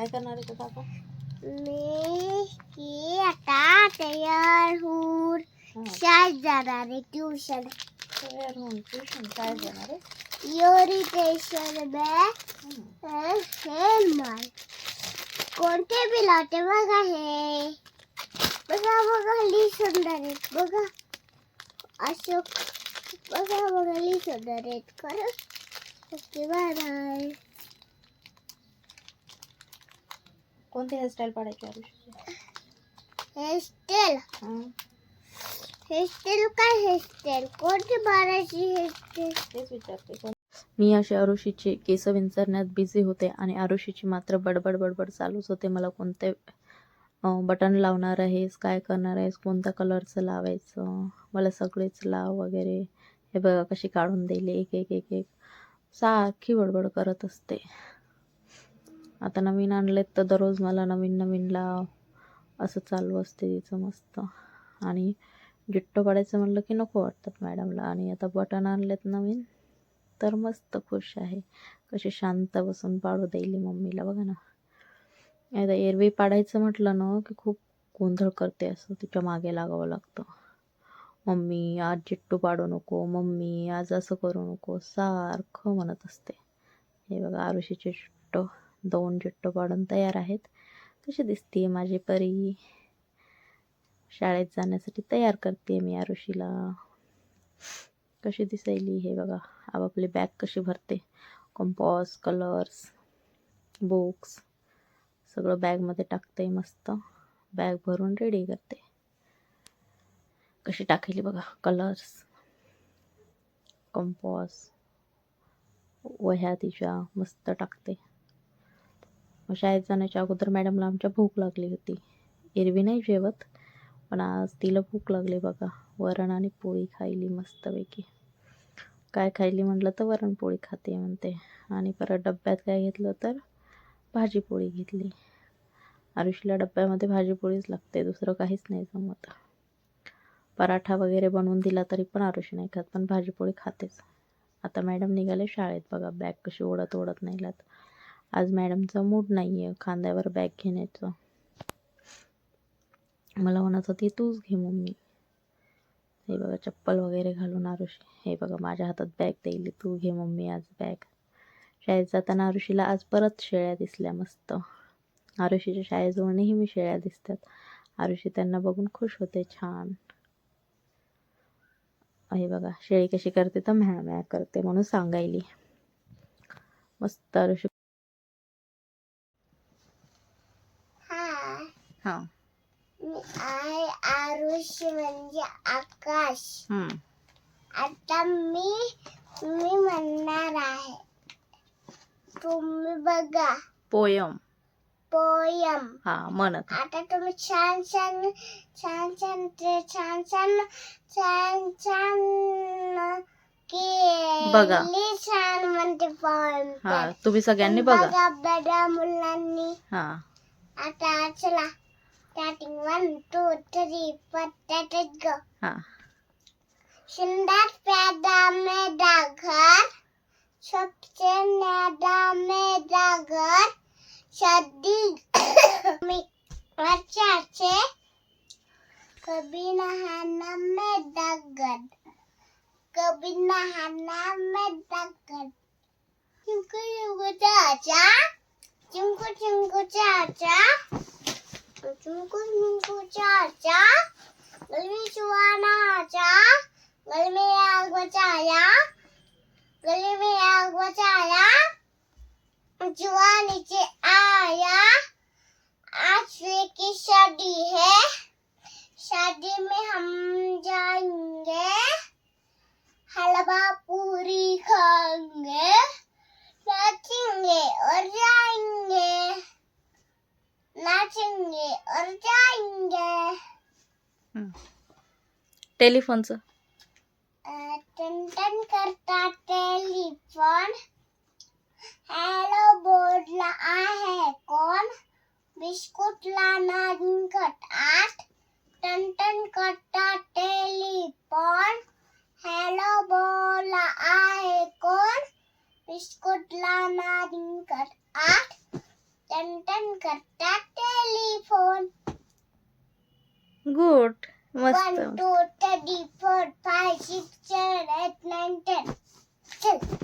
काय करणार आहे का काका? मी की आता तयार होऊन शाळेत जाणार आहे ट्युशन तयार होऊन ट्युशन काय जाणार आहे? योरिटेशन हं. माल कोणते बी लावते बघा हे. बघा बघा ली सुंदर आहेत. बघा. अशोक बघा बघा ली सुंदर आहेत. खरंच. ओके बाय कोणती हेअरस्टाईल पाडायची आरुषीची हेअरस्टाईल हं. हेअरस्टाईल काय हेअरस्टाईल कोणती मारायची हेअरस्टाईल तेच विचारते. कोण मी अशी आरुषीची केस विंचरण्यात बिझी होते आणि आरुषीची मात्र बडबड बडबड चालूच होते. मला कोणते बटन लावणार आहेस? काय करणार आहेस? कोणत्या कलरचं लावायचं? मला सगळेच लाव वगैरे. हे बघा कशी काढून दिली एक एक एक एक. सारखी बडबड करत असते. आता नवीन आणलेत तर दररोज मला नवीन नवीन लाव. असं चालू असते तिचं मस्त. आणि जिट्टो पाडायचं म्हणलं की नको वाटतात मॅडमला. आणि आता बटन आणलेत नवीन. तर मस्त खुश आहे. कशी शांत बसून पाडू देईल मम्मीला. बघा ना. आता एरवी पाडायचं म्हटलं ना की खूप गोंधळ करते असं. तिच्यामागे लागावं लागतं. मम्मी आज जिट्टू पाडू नको. मम्मी आज असं करू नको. सारखं म्हणत असते. हे बघा आरुषीचे जिट्टो दोन जिट्टो पाडून तयार आहेत. कशी दिसते माझी परी? शाळेत जाण्यासाठी तयार करते मी आरुषीला. कशी दिसायली हे बघा. आपापली बॅग कशी भरते? कंपॉस कलर्स बुक्स सगळं बॅगमध्ये टाकते मस्त. बॅग भरून रेडी करते. कशी टाकली बघा. कलर्स कंपॉस वह्या तिच्या मस्त टाकते. मग शाळेत जाण्याच्या अगोदर मॅडमला आमच्या भूक लागली होती. एरवी नाही जेवत पण आज तिला भूक लागली बघा. वरण आणि पोळी खायली मस्तपैकी. काय खायली म्हटलं तर वरणपोळी खाते म्हणते. आणि परत डब्यात काय घेतलं तर भाजीपोळी घेतली. आरुषीला डब्यामध्ये भाजीपोळीच लागते दुसरं काहीच नाही जमत. पराठा वगैरे बनवून दिला तरी पण आरुषी नाही खात पण भाजीपोळी खातेच. आता मॅडम निघाले शाळेत बघा बॅग कशी ओढत ओढत नेलात आज मॅडमचा मूड नाही आहे खांद्यावर बॅग घेण्याचं. मला म्हणत होती तूच घे मम्मी. हे बघा चप्पल वगैरे घालून आरुषी. हे बघा माझ्या हातात बॅग द्यायली. तू घे मम्मी आज बॅग शाळेत जाताना आरुषीला आज परत शेळ्या दिसल्या मस्त. आरुषीच्या शाळेजवळ नेहमी शेळ्या दिसतात. आरुषी त्यांना बघून खुश होते छान. हे बघा शेळी कशी करते तर म्या म्या करते म्हणून सांगायली. मस्त आरुषी हां मी आहे आरुष म्हणजे आकाश हम्म. आता मी मी म्हणणार आहे तुम्ही बघा पोयम पोयम हा म्हणत आता तुम्ही छान छान छान छान ते छान छान छान छान की बघा. छान म्हणते पोयम हा तुम्ही सगळ्यांनी बघा बघा बघा मुलांनी हा आता चला स्टार्टिंग वन टू थ्री पटाटच गो हा सुंदर पैदा मेरा घर सबसे न्यादा मेरा घर शादी में अच्छा से कभी नहाना में दगद कभी नहाना में दगद चिंकू चिंकू चाचा चिंकू चिंकू चाचा चाचा गली में बचाया। गली में बचाया। जुआ नीचे आया। आज की शादी है। शादी में हम जाएँगे। टेलिफोनचं. टन टन करता टेलीफोन. हॅलो बोर्डला आहे कोण? बिस्कुटला नानकट आठ टन टन करता टेलीफोन. हॅलो बोला आहे कोण? बिस्कुटला नानकट आठ टन टन करतात टेलिफोन गुड वन मस्त two three four five six seven eight nine ten